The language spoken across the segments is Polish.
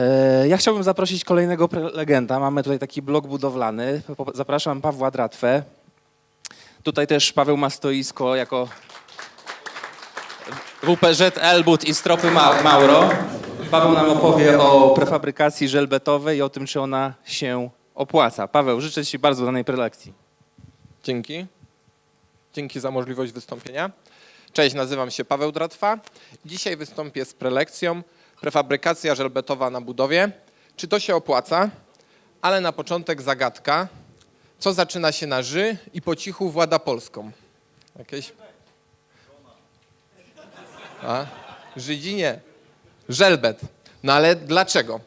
E, Ja chciałbym zaprosić kolejnego prelegenta. Mamy tutaj taki blok budowlany. Zapraszam Pawła Dratwę. Tutaj też Paweł ma stoisko jako WPZ Elbut i Stropy Ma- Mauro. Paweł nam opowie o prefabrykacji żelbetowej i o tym, czy ona się opłaca. Paweł, życzę Ci bardzo danej prelekcji. Dzięki. Dzięki za możliwość wystąpienia. Cześć, nazywam się Paweł Dratwa. Dzisiaj wystąpię z prelekcją Prefabrykacja żelbetowa na budowie. Czy to się opłaca? Ale na początek zagadka. Co zaczyna się na ży i po cichu włada Polską? Jakieś... A? Żydzinie. Żelbet. No ale dlaczego?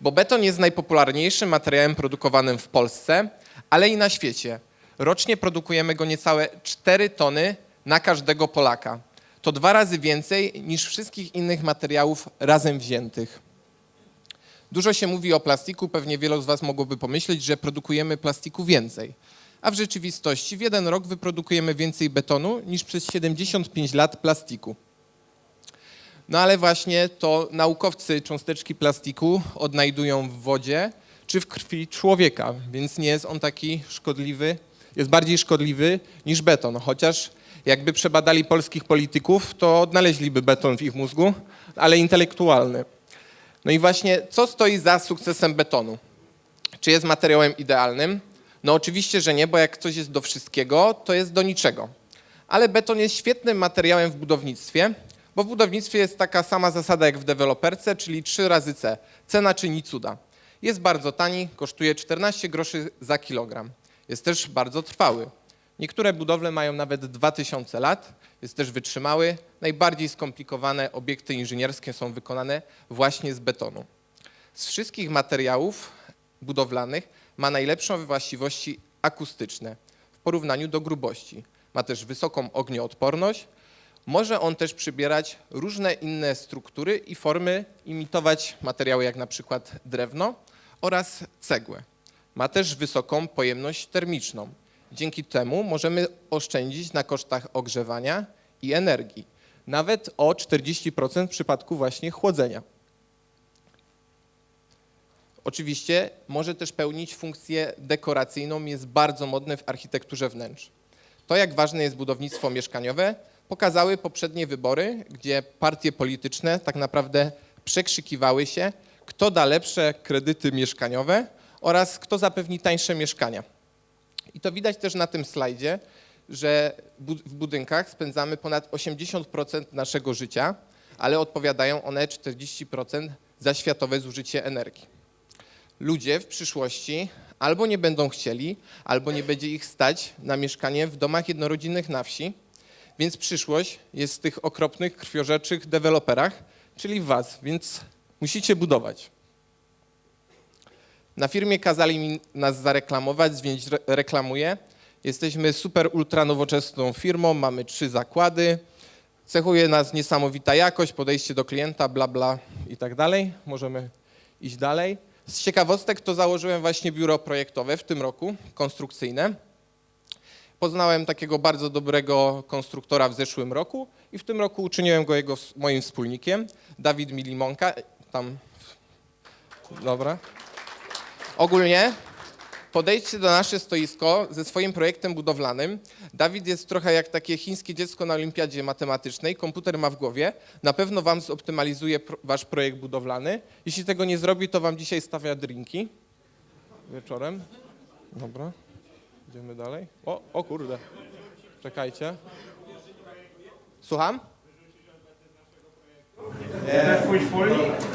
Bo beton jest najpopularniejszym materiałem produkowanym w Polsce, ale i na świecie. Rocznie produkujemy go niecałe 4 tony na każdego Polaka. To dwa razy więcej niż wszystkich innych materiałów razem wziętych. Dużo się mówi o plastiku, pewnie wielu z Was mogłoby pomyśleć, że produkujemy plastiku więcej. A w rzeczywistości w jeden rok wyprodukujemy więcej betonu niż przez 75 lat plastiku. No ale właśnie to naukowcy cząsteczki plastiku odnajdują w wodzie czy w krwi człowieka, więc nie jest on taki szkodliwy, jest bardziej szkodliwy niż beton. Chociaż jakby przebadali polskich polityków, to odnaleźliby beton w ich mózgu, ale intelektualny. No i właśnie co stoi za sukcesem betonu? Czy jest materiałem idealnym? No oczywiście, że nie, bo jak coś jest do wszystkiego, to jest do niczego. Ale beton jest świetnym materiałem w budownictwie, bo w budownictwie jest taka sama zasada jak w deweloperce, czyli 3 razy C. Cena czyni cuda. Jest bardzo tani, kosztuje 14 groszy za kilogram. Jest też bardzo trwały. Niektóre budowle mają nawet 2000 lat, jest też wytrzymały. Najbardziej skomplikowane obiekty inżynierskie są wykonane właśnie z betonu. Z wszystkich materiałów budowlanych ma najlepszą właściwości akustyczne w porównaniu do grubości. Ma też wysoką ognioodporność. Może on też przybierać różne inne struktury i formy, imitować materiały jak na przykład drewno oraz cegłę. Ma też wysoką pojemność termiczną. Dzięki temu możemy oszczędzić na kosztach ogrzewania i energii, nawet o 40% w przypadku właśnie chłodzenia. Oczywiście może też pełnić funkcję dekoracyjną, jest bardzo modny w architekturze wnętrz. To, jak ważne jest budownictwo mieszkaniowe, pokazały poprzednie wybory, gdzie partie polityczne tak naprawdę przekrzykiwały się, kto da lepsze kredyty mieszkaniowe oraz kto zapewni tańsze mieszkania. I to widać też na tym slajdzie, że w budynkach spędzamy ponad 80% naszego życia, ale odpowiadają one 40% za światowe zużycie energii ludzie w przyszłości albo nie będą chcieli, albo nie będzie ich stać na mieszkanie w domach jednorodzinnych na wsi, więc przyszłość jest w tych okropnych, krwiożerczych deweloperach, czyli w was, więc musicie budować. Na firmie kazali mi nas zareklamować, więc re- reklamuję. Jesteśmy super ultra nowoczesną firmą, mamy trzy zakłady. Cechuje nas niesamowita jakość, podejście do klienta, bla bla i tak dalej. Możemy iść dalej. Z ciekawostek to założyłem właśnie biuro projektowe w tym roku, konstrukcyjne. Poznałem takiego bardzo dobrego konstruktora w zeszłym roku i w tym roku uczyniłem go jego, moim wspólnikiem, Dawid Milimonka. Tam, dobra. Ogólnie podejdźcie do nasze stoisko ze swoim projektem budowlanym. Dawid jest trochę jak takie chińskie dziecko na olimpiadzie matematycznej, komputer ma w głowie, na pewno wam zoptymalizuje wasz projekt budowlany. Jeśli tego nie zrobi, to wam dzisiaj stawia drinki wieczorem. Dobra, idziemy dalej. O, o kurde, czekajcie. Słucham? Twój wspólnik?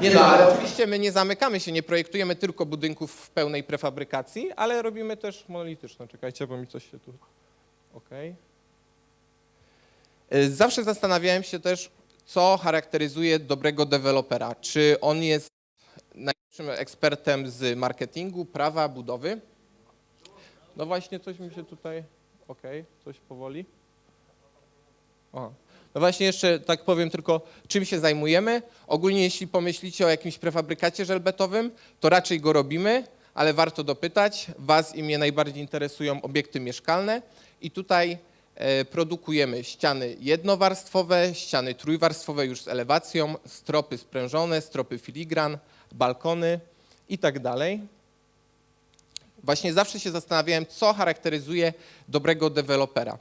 Nie no, ale oczywiście my nie zamykamy się, nie projektujemy tylko budynków w pełnej prefabrykacji, ale robimy też monolityczne. Czekajcie, bo mi coś się tu... Okej. Y, Zawsze zastanawiałem się też, co charakteryzuje dobrego dewelopera. Czy on jest najlepszym ekspertem z marketingu, prawa, budowy? No właśnie, coś mi się tutaj... Okej, coś powoli. O. No właśnie jeszcze tak powiem tylko, czym się zajmujemy. Ogólnie jeśli pomyślicie o jakimś prefabrykacie żelbetowym, to raczej go robimy, ale warto dopytać. Was i mnie najbardziej interesują obiekty mieszkalne i tutaj E, Produkujemy ściany jednowarstwowe, ściany trójwarstwowe już z elewacją, stropy sprężone, stropy filigran, balkony i tak dalej. Właśnie zawsze się zastanawiałem, co charakteryzuje dobrego dewelopera.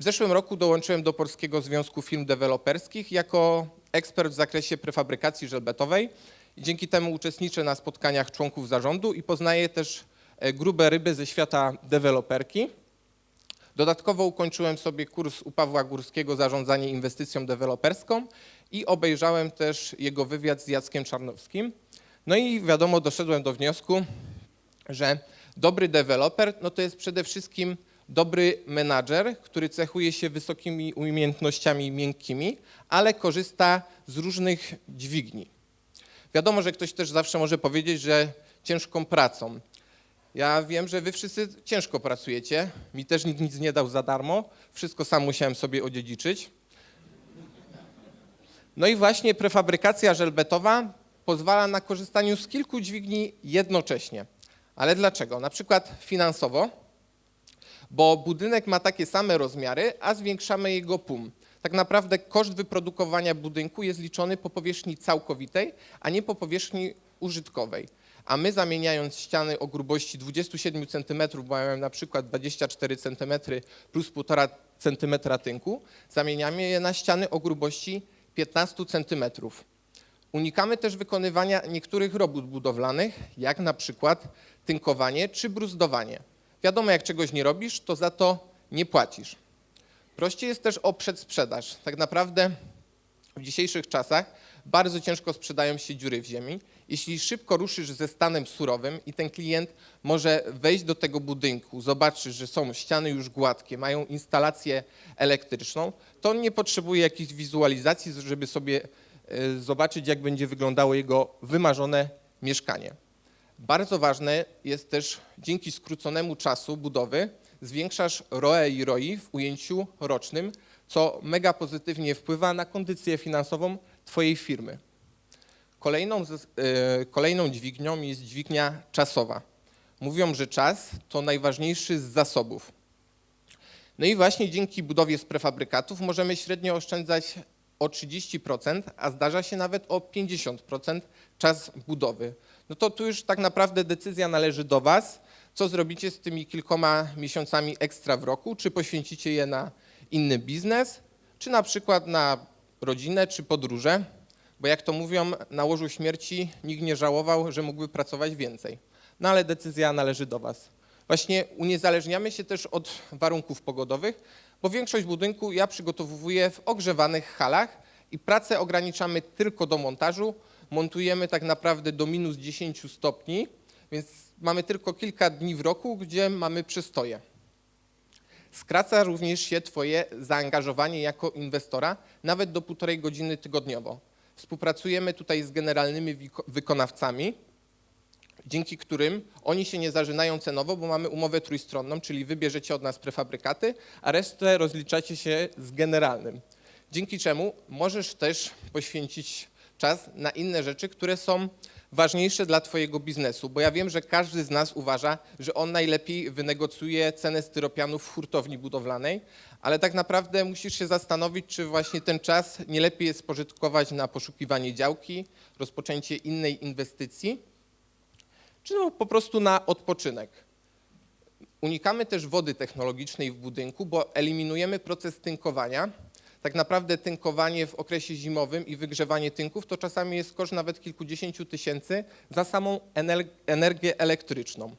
W zeszłym roku dołączyłem do Polskiego Związku Firm Deweloperskich jako ekspert w zakresie prefabrykacji żelbetowej. Dzięki temu uczestniczę na spotkaniach członków zarządu i poznaję też e, grube ryby ze świata deweloperki. Dodatkowo ukończyłem sobie kurs u Pawła Górskiego Zarządzanie inwestycją deweloperską i obejrzałem też jego wywiad z Jackiem Czarnowskim. No i wiadomo, doszedłem do wniosku, że dobry deweloper no to jest przede wszystkim dobry menadżer, który cechuje się wysokimi umiejętnościami miękkimi, ale korzysta z różnych dźwigni. Wiadomo, że ktoś też zawsze może powiedzieć, że ciężką pracą. Ja wiem, że wy wszyscy ciężko pracujecie. Mi też nikt nic nie dał za darmo. Wszystko sam musiałem sobie odziedziczyć. No i właśnie prefabrykacja żelbetowa pozwala na korzystaniu z kilku dźwigni jednocześnie. Ale dlaczego? Na przykład finansowo, bo budynek ma takie same rozmiary, a zwiększamy jego PUM. Tak naprawdę koszt wyprodukowania budynku jest liczony po powierzchni całkowitej, a nie po powierzchni użytkowej. A my zamieniając ściany o grubości 27 cm, bo mają na przykład 24 cm plus 1,5 cm tynku, zamieniamy je na ściany o grubości 15 cm. Unikamy też wykonywania niektórych robót budowlanych, jak na przykład tynkowanie czy bruzdowanie. Wiadomo, jak czegoś nie robisz, to za to nie płacisz. Prościej jest też o przedsprzedaż. Tak naprawdę w dzisiejszych czasach bardzo ciężko sprzedają się dziury w ziemi. Jeśli szybko ruszysz ze stanem surowym i ten klient może wejść do tego budynku, zobaczysz, że są ściany już gładkie, mają instalację elektryczną, to on nie potrzebuje jakichś wizualizacji, żeby sobie e, zobaczyć, jak będzie wyglądało jego wymarzone mieszkanie. Bardzo ważne jest też dzięki skróconemu czasu budowy zwiększasz ROE i ROI w ujęciu rocznym, co mega pozytywnie wpływa na kondycję finansową Twojej firmy. Kolejną, e, kolejną dźwignią jest dźwignia czasowa. Mówią, że czas to najważniejszy z zasobów. No i właśnie dzięki budowie z prefabrykatów możemy średnio oszczędzać o 30%, a zdarza się nawet o 50% czas budowy. No to tu już tak naprawdę decyzja należy do Was, co zrobicie z tymi kilkoma miesiącami ekstra w roku, czy poświęcicie je na inny biznes, czy na przykład na rodzinę, czy podróże, bo jak to mówią, na łożu śmierci nikt nie żałował, że mógłby pracować więcej. No ale decyzja należy do Was. Właśnie uniezależniamy się też od warunków pogodowych, bo większość budynku ja przygotowuję w ogrzewanych halach i pracę ograniczamy tylko do montażu. Montujemy tak naprawdę do minus 10 stopni, więc mamy tylko kilka dni w roku, gdzie mamy przystoje. Skraca również się Twoje zaangażowanie jako inwestora nawet do półtorej godziny tygodniowo. Współpracujemy tutaj z generalnymi wykonawcami, dzięki którym oni się nie zażynają cenowo, bo mamy umowę trójstronną, czyli wybierzecie od nas prefabrykaty, a resztę rozliczacie się z generalnym. Dzięki czemu możesz też poświęcić czas na inne rzeczy, które są ważniejsze dla Twojego biznesu, bo ja wiem, że każdy z nas uważa, że on najlepiej wynegocjuje cenę styropianu w hurtowni budowlanej, ale tak naprawdę musisz się zastanowić, czy właśnie ten czas nie lepiej jest spożytkować na poszukiwanie działki, rozpoczęcie innej inwestycji, czy no po prostu na odpoczynek. Unikamy też wody technologicznej w budynku, bo eliminujemy proces tynkowania. Tak naprawdę tynkowanie w okresie zimowym i wygrzewanie tynków to czasami jest koszt nawet kilkudziesięciu tysięcy za samą ener- energię elektryczną.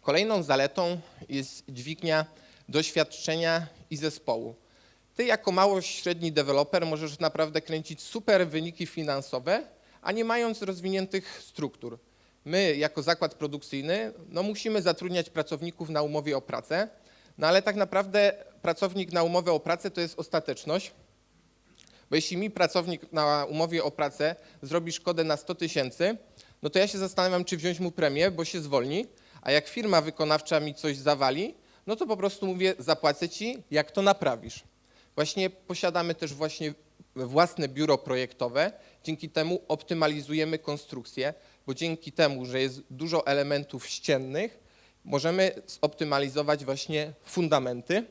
Kolejną zaletą jest dźwignia doświadczenia i zespołu. Ty jako mało średni deweloper możesz naprawdę kręcić super wyniki finansowe, a nie mając rozwiniętych struktur. My jako zakład produkcyjny no musimy zatrudniać pracowników na umowie o pracę, no ale tak naprawdę pracownik na umowę o pracę to jest ostateczność, bo jeśli mi pracownik na umowie o pracę zrobi szkodę na 100 tysięcy, no to ja się zastanawiam, czy wziąć mu premię, bo się zwolni, a jak firma wykonawcza mi coś zawali, no to po prostu mówię, zapłacę ci, jak to naprawisz. Właśnie posiadamy też właśnie własne biuro projektowe, dzięki temu optymalizujemy konstrukcję, bo dzięki temu, że jest dużo elementów ściennych, możemy zoptymalizować właśnie fundamenty.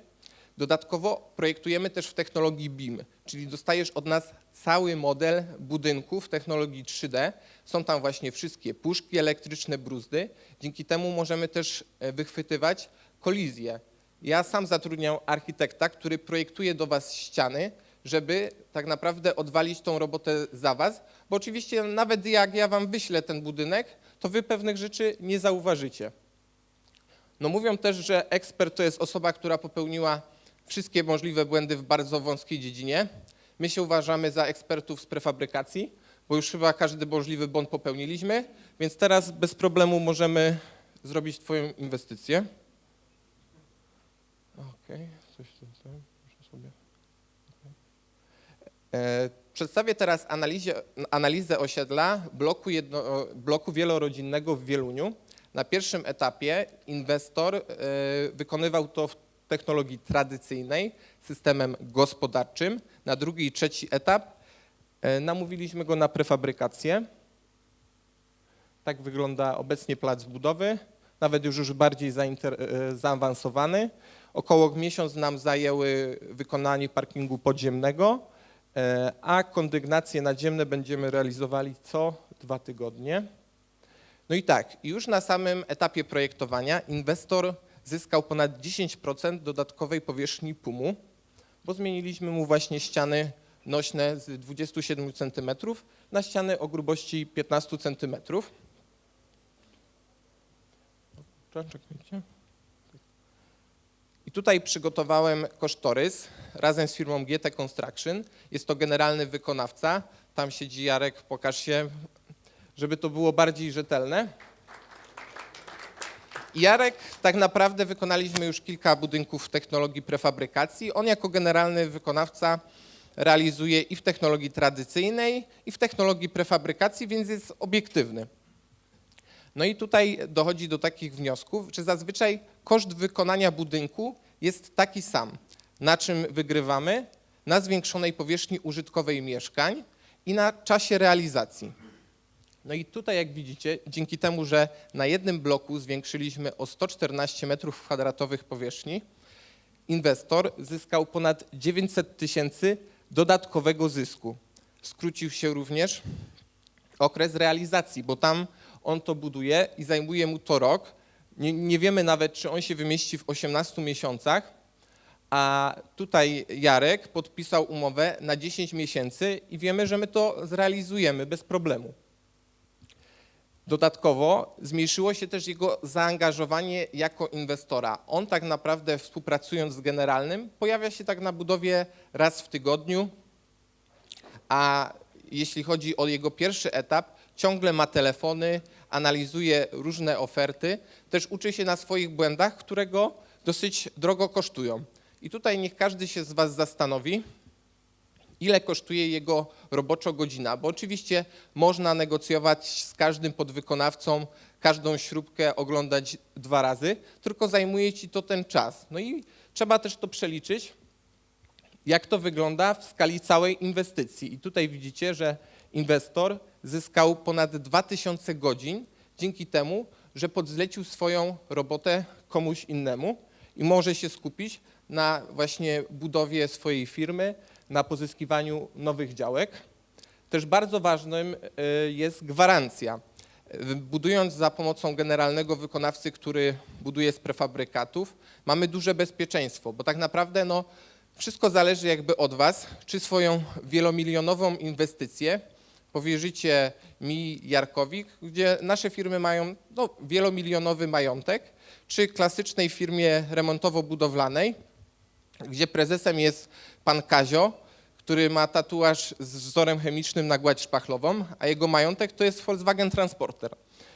Dodatkowo projektujemy też w technologii BIM, czyli dostajesz od nas cały model budynku w technologii 3D. Są tam właśnie wszystkie puszki elektryczne, bruzdy. Dzięki temu możemy też e, wychwytywać kolizje. Ja sam zatrudniam architekta, który projektuje do Was ściany, żeby tak naprawdę odwalić tą robotę za Was, bo oczywiście nawet jak ja Wam wyślę ten budynek, to Wy pewnych rzeczy nie zauważycie. No mówią też, że ekspert to jest osoba, która popełniła wszystkie możliwe błędy w bardzo wąskiej dziedzinie. My się uważamy za ekspertów z prefabrykacji, bo już chyba każdy możliwy błąd popełniliśmy, więc teraz bez problemu możemy zrobić Twoją inwestycję. Okej, coś tutaj sobie. okej. E, Przedstawię teraz analizie, analizę osiedla bloku, jedno, bloku wielorodzinnego w Wieluniu. Na pierwszym etapie inwestor e, wykonywał to w technologii tradycyjnej, systemem gospodarczym. Na drugi i trzeci etap e, namówiliśmy go na prefabrykację. Tak wygląda obecnie plac budowy, nawet już, już bardziej e, zaawansowany. Około miesiąc nam zajęły wykonanie parkingu podziemnego, a kondygnacje nadziemne będziemy realizowali co dwa tygodnie. No i tak, już na samym etapie projektowania inwestor zyskał ponad 10% dodatkowej powierzchni PUM-u, bo zmieniliśmy mu właśnie ściany nośne z 27 cm na ściany o grubości 15 cm. I tutaj przygotowałem kosztorys razem z firmą GT Construction. Jest to generalny wykonawca. Tam siedzi Jarek, pokaż się, żeby to było bardziej rzetelne. Jarek, tak naprawdę wykonaliśmy już kilka budynków w technologii prefabrykacji. On jako generalny wykonawca realizuje i w technologii tradycyjnej, i w technologii prefabrykacji, więc jest obiektywny. No i tutaj dochodzi do takich wniosków, że zazwyczaj koszt wykonania budynku jest taki sam. Na czym wygrywamy? Na zwiększonej powierzchni użytkowej mieszkań i na czasie realizacji. No i tutaj, jak widzicie, dzięki temu, że na jednym bloku zwiększyliśmy o 114 metrów kwadratowych powierzchni, inwestor zyskał ponad 900 tysięcy dodatkowego zysku. Skrócił się również okres realizacji, bo tam on to buduje i zajmuje mu to rok. Nie, nie wiemy nawet, czy on się wymieści w 18 miesiącach, a tutaj Jarek podpisał umowę na 10 miesięcy i wiemy, że my to zrealizujemy bez problemu. Dodatkowo zmniejszyło się też jego zaangażowanie jako inwestora. On tak naprawdę współpracując z generalnym pojawia się tak na budowie raz w tygodniu, a jeśli chodzi o jego pierwszy etap, ciągle ma telefony, analizuje różne oferty, też uczy się na swoich błędach, które go dosyć drogo kosztują. I tutaj niech każdy się z Was zastanowi, ile kosztuje jego roboczo godzina, bo oczywiście można negocjować z każdym podwykonawcą, każdą śrubkę oglądać dwa razy, tylko zajmuje ci to ten czas. No i trzeba też to przeliczyć, jak to wygląda w skali całej inwestycji. I tutaj widzicie, że inwestor zyskał ponad 2000 godzin dzięki temu, że podzlecił swoją robotę komuś innemu i może się skupić na właśnie budowie swojej firmy, na pozyskiwaniu nowych działek. Też bardzo ważnym y, jest gwarancja. Y, Budując za pomocą generalnego wykonawcy, który buduje z prefabrykatów, mamy duże bezpieczeństwo, bo tak naprawdę no, wszystko zależy jakby od Was, czy swoją wielomilionową inwestycję powierzycie mi, Jarkowi, gdzie nasze firmy mają no, wielomilionowy majątek, czy klasycznej firmie remontowo-budowlanej, gdzie prezesem jest pan Kazio, który ma tatuaż z wzorem chemicznym na gładź szpachlową, a jego majątek to jest Volkswagen Transporter.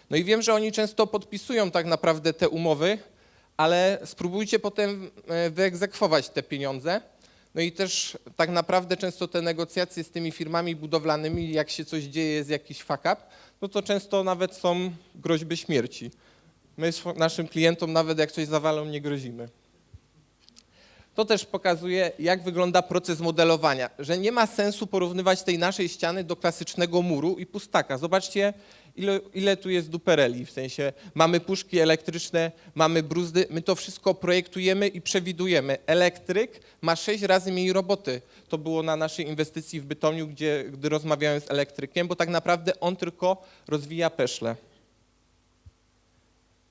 No i wiem, że oni często podpisują tak naprawdę te umowy, ale spróbujcie potem e, wyegzekwować te pieniądze. No i też tak naprawdę często te negocjacje z tymi firmami budowlanymi, jak się coś dzieje, jest jakiś fuck up, no to często nawet są groźby śmierci. My naszym klientom nawet jak coś zawalą, nie grozimy. To też pokazuje, jak wygląda proces modelowania, że nie ma sensu porównywać tej naszej ściany do klasycznego muru i pustaka. Zobaczcie, ile, ile tu jest dupereli, w sensie mamy puszki elektryczne, mamy bruzdy, my to wszystko projektujemy i przewidujemy. Elektryk ma sześć razy mniej roboty. To było na naszej inwestycji w Bytomiu, gdzie, gdy rozmawiałem z elektrykiem, bo tak naprawdę on tylko rozwija peszle.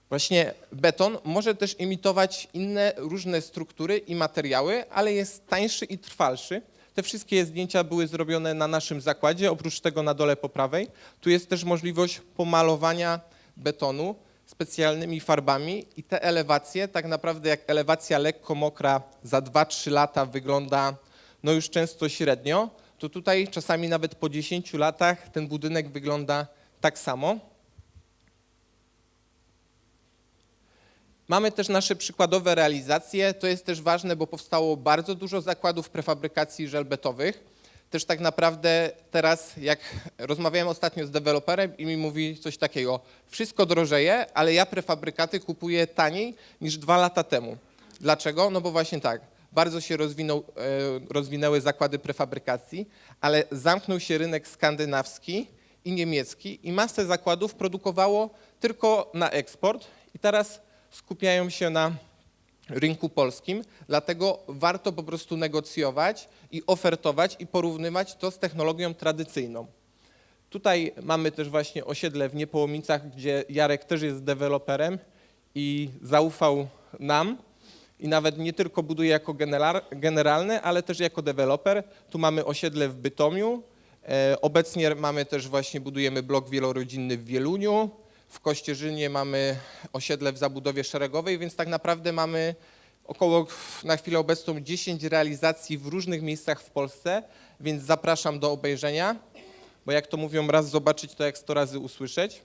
Właśnie beton może też imitować inne różne struktury i materiały, ale jest tańszy i trwalszy. Te wszystkie zdjęcia były zrobione na naszym zakładzie, oprócz tego na dole po prawej. Tu jest też możliwość pomalowania betonu specjalnymi farbami i te elewacje, tak naprawdę jak elewacja lekko mokra za 2-3 lata wygląda no już często średnio, to tutaj czasami nawet po 10 latach ten budynek wygląda tak samo. Mamy też nasze przykładowe realizacje. To jest też ważne, bo powstało bardzo dużo zakładów prefabrykacji żelbetowych. Też tak naprawdę teraz, jak rozmawiałem ostatnio z deweloperem i mi mówi coś takiego, wszystko drożeje, ale ja prefabrykaty kupuję taniej niż dwa lata temu. Dlaczego? No bo właśnie tak, bardzo się rozwinął, e, rozwinęły zakłady prefabrykacji, ale zamknął się rynek skandynawski i niemiecki i masę zakładów produkowało tylko na eksport i teraz skupiają się na rynku polskim, dlatego warto po prostu negocjować i ofertować i porównywać to z technologią tradycyjną. Tutaj mamy też właśnie osiedle w Niepołomicach, gdzie Jarek też jest deweloperem i zaufał nam i nawet nie tylko buduje jako general- generalny, ale też jako deweloper. Tu mamy osiedle w Bytomiu. E, Obecnie mamy też właśnie, budujemy blok wielorodzinny w Wieluniu. W Kościerzynie mamy osiedle w zabudowie szeregowej, więc tak naprawdę mamy około na chwilę obecną 10 realizacji w różnych miejscach w Polsce, więc zapraszam do obejrzenia, bo jak to mówią, raz zobaczyć to jak 100 razy usłyszeć.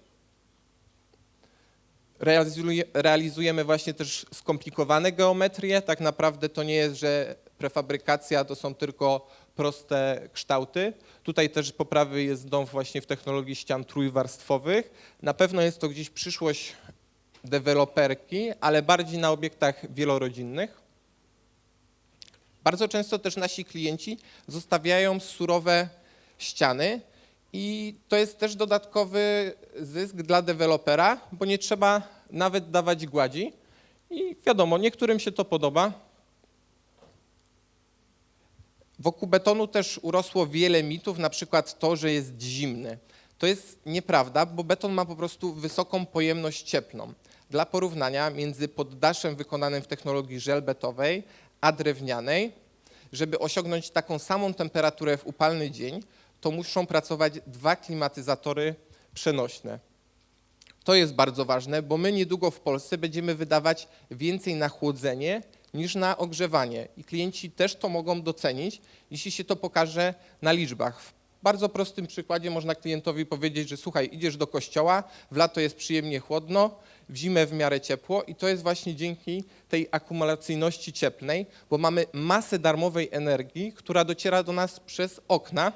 Realizuje, realizujemy właśnie też skomplikowane geometrie. Tak naprawdę to nie jest, że prefabrykacja to są tylko proste kształty. Tutaj też po prawej jest dom właśnie w technologii ścian trójwarstwowych. Na pewno jest to gdzieś przyszłość deweloperki, ale bardziej na obiektach wielorodzinnych. Bardzo często też nasi klienci zostawiają surowe ściany i to jest też dodatkowy zysk dla dewelopera, bo nie trzeba nawet dawać gładzi. I wiadomo, niektórym się to podoba. Wokół betonu też urosło wiele mitów, na przykład to, że jest zimny. To jest nieprawda, bo beton ma po prostu wysoką pojemność cieplną. Dla porównania między poddaszem wykonanym w technologii żelbetowej a drewnianej, żeby osiągnąć taką samą temperaturę w upalny dzień, to muszą pracować dwa klimatyzatory przenośne. To jest bardzo ważne, bo my niedługo w Polsce będziemy wydawać więcej na chłodzenie niż na ogrzewanie. I klienci też to mogą docenić, jeśli się to pokaże na liczbach. W bardzo prostym przykładzie można klientowi powiedzieć, że słuchaj, idziesz do kościoła, w lato jest przyjemnie chłodno, w zimę w miarę ciepło i to jest właśnie dzięki tej akumulacyjności cieplnej, bo mamy masę darmowej energii, która dociera do nas przez okna,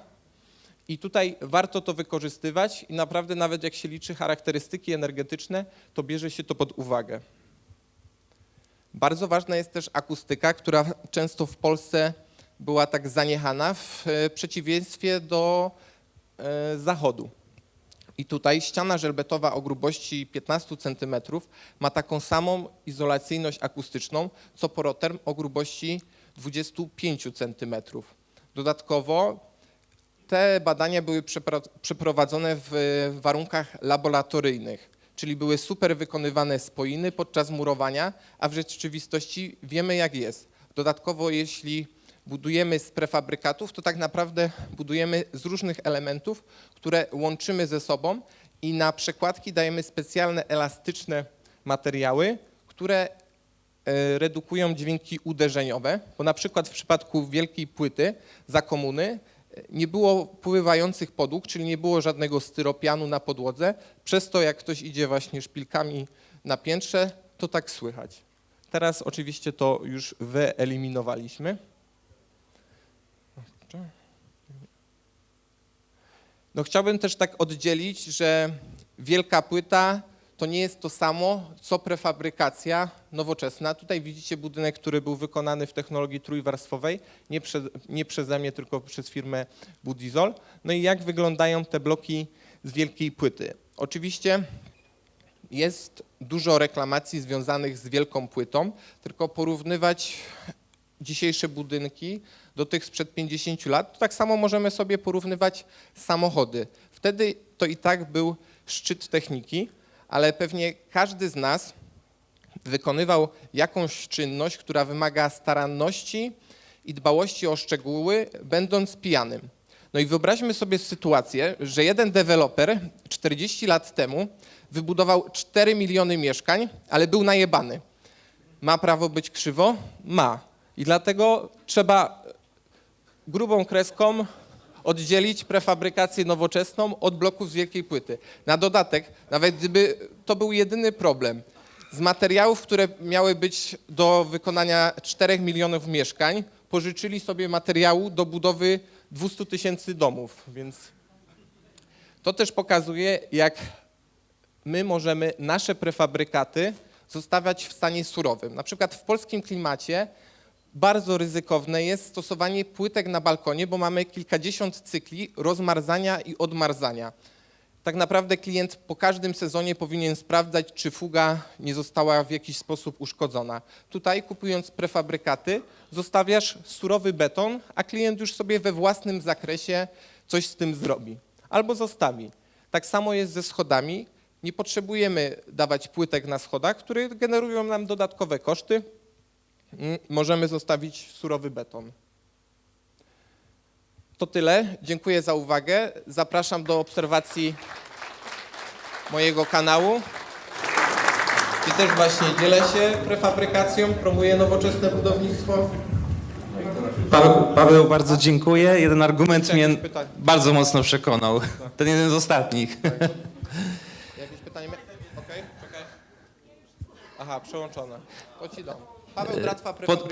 i tutaj warto to wykorzystywać i naprawdę nawet jak się liczy charakterystyki energetyczne, to bierze się to pod uwagę. Bardzo ważna jest też akustyka, która często w Polsce była tak zaniechana w e, przeciwieństwie do e, zachodu. I tutaj ściana żelbetowa o grubości 15 cm ma taką samą izolacyjność akustyczną, co poroterm o grubości 25 cm. Dodatkowo te badania były przeprowadzone w warunkach laboratoryjnych, czyli były super wykonywane spoiny podczas murowania, a w rzeczywistości wiemy jak jest. Dodatkowo jeśli budujemy z prefabrykatów, to tak naprawdę budujemy z różnych elementów, które łączymy ze sobą i na przekładki dajemy specjalne elastyczne materiały, które e, redukują dźwięki uderzeniowe, bo na przykład w przypadku wielkiej płyty za komuny nie było pływających podłóg, czyli nie było żadnego styropianu na podłodze, przez to jak ktoś idzie właśnie szpilkami na piętrze, to tak słychać. Teraz oczywiście to już wyeliminowaliśmy. No chciałbym też tak oddzielić, że wielka płyta to nie jest to samo, co prefabrykacja nowoczesna. Tutaj widzicie budynek, który był wykonany w technologii trójwarstwowej, nie, prze, nie przeze mnie, tylko przez firmę Budizol. No i jak wyglądają te bloki z wielkiej płyty. Oczywiście jest dużo reklamacji związanych z wielką płytą, tylko porównywać dzisiejsze budynki do tych sprzed 50 lat, to tak samo możemy sobie porównywać samochody. Wtedy to i tak był szczyt techniki, ale pewnie każdy z nas wykonywał jakąś czynność, która wymaga staranności i dbałości o szczegóły, będąc pijanym. No i wyobraźmy sobie sytuację, że jeden deweloper 40 lat temu wybudował 4 miliony mieszkań, ale był najebany. Ma prawo być krzywo? Ma. I dlatego trzeba grubą kreską oddzielić prefabrykację nowoczesną od bloków z wielkiej płyty. Na dodatek, nawet gdyby to był jedyny problem, z materiałów, które miały być do wykonania 4 milionów mieszkań, pożyczyli sobie materiału do budowy 200 tysięcy domów, więc to też pokazuje, jak my możemy nasze prefabrykaty zostawiać w stanie surowym. Na przykład w polskim klimacie bardzo ryzykowne jest stosowanie płytek na balkonie, bo mamy kilkadziesiąt cykli rozmarzania i odmarzania. Tak naprawdę klient po każdym sezonie powinien sprawdzać, czy fuga nie została w jakiś sposób uszkodzona. Tutaj kupując prefabrykaty zostawiasz surowy beton, a klient już sobie we własnym zakresie coś z tym zrobi. Albo zostawi. Tak samo jest ze schodami. Nie potrzebujemy dawać płytek na schodach, które generują nam dodatkowe koszty. Możemy zostawić surowy beton. To tyle. Dziękuję za uwagę. Zapraszam do obserwacji mojego kanału. I też właśnie dzielę się prefabrykacją, promuję nowoczesne budownictwo. Paweł, Paweł, bardzo dziękuję. Jeden argument mnie pytania? bardzo mocno przekonał. Ten jeden z ostatnich. Jakieś pytanie? Okej, czekaj. Aha, przełączone. To ci dam. Paweł Bratwa Pod,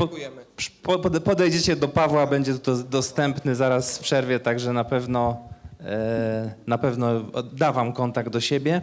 pod, podejdziecie do Pawła, będzie to dostępny zaraz w przerwie, także na pewno, e, na pewno da wam kontakt do siebie.